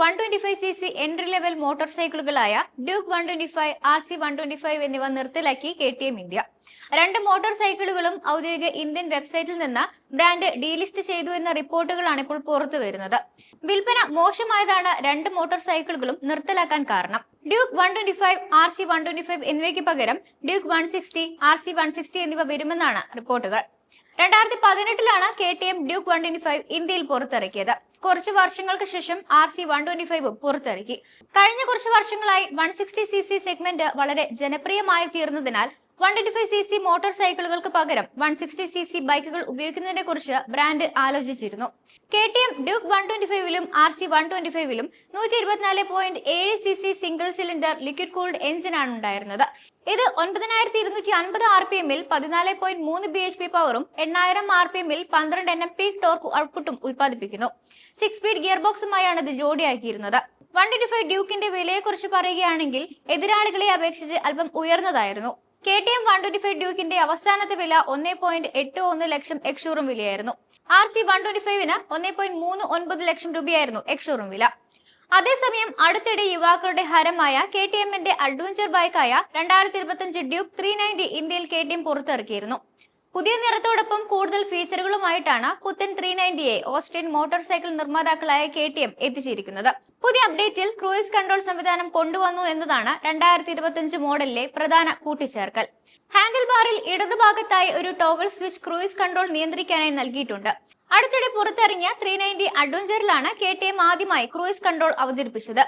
One twenty five C C entry level motor സൈക്കിളുകളായ Duke one twenty five R C one twenty five എന്നിവ നിർത്തലാക്കി K T M India രണ്ട് motor സൈക്കിളുകളും ഔദ്യോഗിക Indian വെബ്സൈറ്റിൽ നിന്ന് brand delist ചെയ്തു എന്ന റിപ്പോർട്ടുകളാണ് ഇപ്പോൾ പുറത്തു വരുന്നത്. വിൽപ്പന മോശമായതാണ് രണ്ട് മോട്ടോർ സൈക്കിളുകളും നിർത്തലാക്കാൻ കാരണം. Duke one twenty five R C one twenty five എന്നിവയ്ക്ക് പകരം Duke one sixty R C one sixty എന്നിവ വരുമെന്നാണ് റിപ്പോർട്ടുകൾ. രണ്ടായിരത്തി പതിനെട്ടിലാണ് K T M Duke one twenty five ഇന്ത്യയിൽ പുറത്തിറക്കിയത്. കുറച്ച് വർഷങ്ങൾക്ക് ശേഷം ആർ സി വൺ ട്വന്റി ഫൈവും പുറത്തിറക്കി. കഴിഞ്ഞ കുറച്ച് വർഷങ്ങളായി one sixty C C segment വളരെ ജനപ്രിയമായി തീർന്നതിനാൽ one twenty five C C motor സൈക്കിളുകൾക്ക് പകരം വൺ സിക്സ്റ്റി സി സി ബൈക്കുകൾ ഉപയോഗിക്കുന്നതിനെ കുറിച്ച് brand ആലോചിച്ചിരുന്നു. K T M Duke one twenty ഫൈവിലും R C one twenty ഫൈവിലും നൂറ്റി ഇരുപത്തിനാല് പോയിന്റ് ഏഴ് C C single cylinder liquid cooled എഞ്ചിനാണ് ഉണ്ടായിരുന്നത്. ഇത് ഒൻപതിനായിരത്തി ഇരുന്നൂറ്റി അൻപത് ആർ പി എമ്മിൽ പതിനാല് പോയിന്റ് മൂന്ന് ബി എച്ച് പി പവറും എണ്ണായിരം ആർ പി എമ്മിൽ പന്ത്രണ്ട് എൻ എം പീക്ക് ടോർക്ക് ഔട്ട്പുട്ടും ഉൽപ്പാദിപ്പിക്കുന്നു. സിക്സ് സ്പീഡ് ഗിയർ ബോക്സുമായാണ് ഇത് ജോഡിയാക്കിയിരുന്നത്. വൺ ട്വന്റി ഫൈവ് ഡ്യൂക്കിന്റെ വിലയെക്കുറിച്ച് പറയുകയാണെങ്കിൽ എതിരാളികളെ അപേക്ഷിച്ച് അല്പം ഉയർന്നതായിരുന്നു. K T M one twenty five ഡ്യൂക്കിന്റെ അവസാനത്തെ വില ഒന്നേ പോയിന്റ് എട്ട് ഒന്ന് ലക്ഷം എക്ഷോറും വിലയായിരുന്നു. ആർ സി വൺ ട്വന്റി ഫൈവിന് ഒന്നേ പോയിന്റ് മൂന്ന് ഒൻപത് ലക്ഷം രൂപയായിരുന്നു എക്ഷോറും വില. അതേസമയം അടുത്തിടെ യുവാക്കളുടെ ഹരമായ കെ ടി എമ്മിന്റെ അഡ്വഞ്ചർ ബൈക്കായ രണ്ടായിരത്തി ഇരുപത്തിയഞ്ച് ഡ്യൂക്ക് ത്രീ നയന്റി ഇന്ത്യയിൽ കെ ടി എം പുറത്തിറക്കിയിരുന്നു. പുതിയ നിറത്തോടൊപ്പം കൂടുതൽ ഫീച്ചറുകളുമായിട്ടാണ് പുത്തൻ ത്രീ നയന്റിയെ ഓസ്ട്രിയൻ മോട്ടോർ സൈക്കിൾ നിർമ്മാതാക്കളായ കെ ടി എം എത്തിച്ചിരിക്കുന്നത്. പുതിയ അപ്ഡേറ്റിൽ ക്രൂയിസ് കൺട്രോൾ സംവിധാനം കൊണ്ടുവന്നു എന്നതാണ് രണ്ടായിരത്തി ഇരുപത്തിയഞ്ച് മോഡലിലെ പ്രധാന കൂട്ടിച്ചേർക്കൽ. ഹാൻഡിൽ ബാറിൽ ഇടതുഭാഗത്തായി ഒരു ടോഗിൾ സ്വിച്ച് ക്രൂയിസ് കൺട്രോൾ നിയന്ത്രിക്കാനായി നൽകിയിട്ടുണ്ട്. അടുത്തിടെ പുറത്തിറങ്ങിയ ത്രീ നയന്റി അഡ്വഞ്ചറിലാണ് കെ ടി എം ആദ്യമായി ക്രൂയിസ് കൺട്രോൾ അവതരിപ്പിച്ചത്.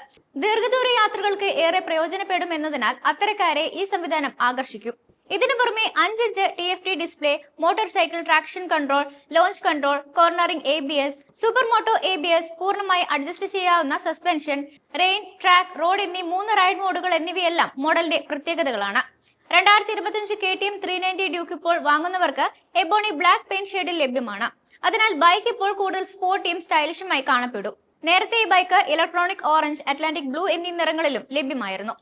ദീർഘദൂര യാത്രകൾക്ക് ഏറെ പ്രയോജനപ്പെടും എന്നതിനാൽ അത്തരക്കാരെ ഈ സംവിധാനം ആകർഷിക്കും. ഇതിനു പുറമെ അഞ്ചിഞ്ച് T F T display motorcycle traction control launch control cornering A B S super moto A B S പൂർണമായി അഡ്ജസ്റ്റ് ചെയ്യാവുന്ന സസ്പെൻഷൻ റെയിൻ ട്രാക്ക് റോഡ് എന്നീ മൂന്ന് റൈഡ് മോഡുകൾ എന്നിവയെല്ലാം മോഡലിന്റെ പ്രത്യേകതകളാണ്. രണ്ടായിരത്തി ഇരുപത്തിയഞ്ച് K T M three ninety Duke ഇപ്പോൾ വാങ്ങുന്നവർക്ക് എബോണി ബ്ലാക്ക് പെയിന്റ് ഷെയ്ഡിൽ ലഭ്യമാണ്. അതിനാൽ ബൈക്ക് ഇപ്പോൾ കൂടുതൽ സ്പോർട്ടിയും സ്റ്റൈലിഷുമായി കാണപ്പെടും. നേരത്തെ ഈ bike electronic orange Atlantic blue എന്നീ നിറങ്ങളിലും ലഭ്യമായിരുന്നു.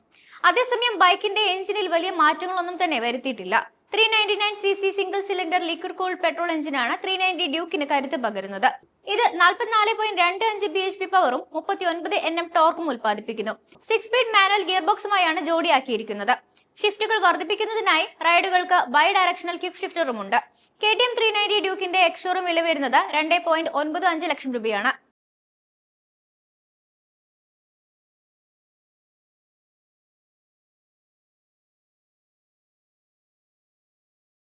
അതേസമയം ബൈക്കിന്റെ എഞ്ചിനിൽ വലിയ മാറ്റങ്ങളൊന്നും തന്നെ വരുത്തിയിട്ടില്ല. Three ninety nine C C single cylinder liquid cooled petrol എഞ്ചിനാണ് ത്രീ നയന്റി ഡ്യൂക്കിന് കരുത്ത് പകരുന്നത്. ഇത് നാൽപ്പത്തിനാല് പോയിന്റ് രണ്ട് അഞ്ച് ബി എച്ച് പി പവറും മുപ്പത്തി ഒൻപത് എൻ എം ടോർക്കും ഉൽപ്പാദിപ്പിക്കുന്നു. സിക്സ് സ്പീഡ് മാനുവൽ ഗിയർ ബോക്സുമായാണ് ജോഡിയാക്കിയിരിക്കുന്നത്. ഷിഫ്റ്റുകൾ വർദ്ധിപ്പിക്കുന്നതിനായി റൈഡുകൾക്ക് by directional quick ഷിഫ്റ്ററുമുണ്ട് K T M three ninety ഡ്യൂക്കിന്റെ ex showroom വില വരുന്നത് രണ്ട് പോയിന്റ് ഒൻപത് അഞ്ച് ലക്ഷം രൂപയാണ്.